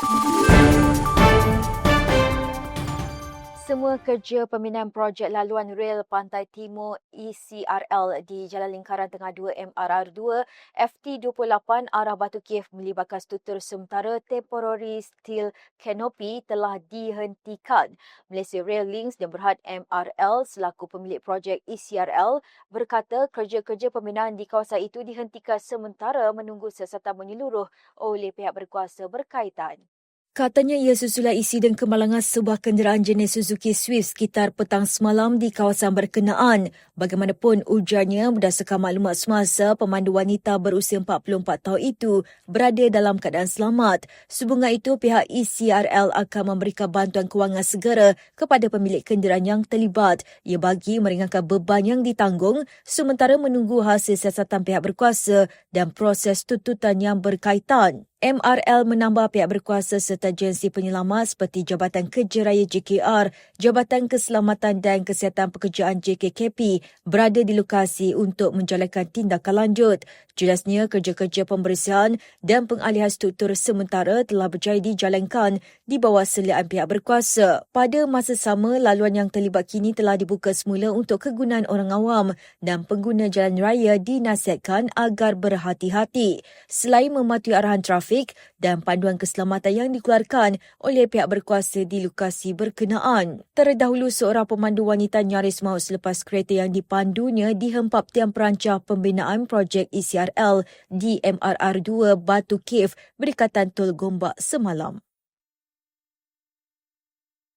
thank you Semua kerja pembinaan projek laluan rel Pantai Timur ECRL di Jalan Lingkaran Tengah 2 MRR2 FT28 arah Batu Kiev melibatkan struktur sementara temporary steel canopy telah dihentikan. Malaysia Rail Links dan Berhad MRL selaku pemilik projek ECRL berkata kerja-kerja pembinaan di kawasan itu dihentikan sementara menunggu siasatan menyeluruh oleh pihak berkuasa berkaitan. Katanya ia susulan insiden kemalangan sebuah kenderaan jenis Suzuki Swift sekitar petang semalam di kawasan berkenaan. Bagaimanapun ujarnya berdasarkan maklumat semasa pemandu wanita berusia 44 tahun itu berada dalam keadaan selamat. Sehubungan itu pihak ECRL akan memberikan bantuan kewangan segera kepada pemilik kenderaan yang terlibat. Ia bagi meringankan beban yang ditanggung sementara menunggu hasil siasatan pihak berkuasa dan proses tuntutan yang berkaitan. MRL menambah pihak berkuasa serta agensi penyelamat seperti Jabatan Kerja Raya JKR, Jabatan Keselamatan dan Kesihatan Pekerjaan JKKP berada di lokasi untuk menjalankan tindakan lanjut. Jelasnya kerja-kerja pembersihan dan pengalihan struktur sementara telah berjaya dijalankan di bawah seliaan pihak berkuasa. Pada masa sama, laluan yang terlibat kini telah dibuka semula untuk kegunaan orang awam dan pengguna jalan raya dinasihatkan agar berhati-hati. Selain mematuhi arahan trafik dan panduan keselamatan yang dikeluarkan oleh pihak berkuasa di lokasi berkenaan. Terdahulu seorang pemandu wanita nyaris maut selepas kereta yang dipandunya dihempap tiang perancah pembinaan projek ECR KRL di MRR2 Batu Cave berdekatan Tol Gombak semalam.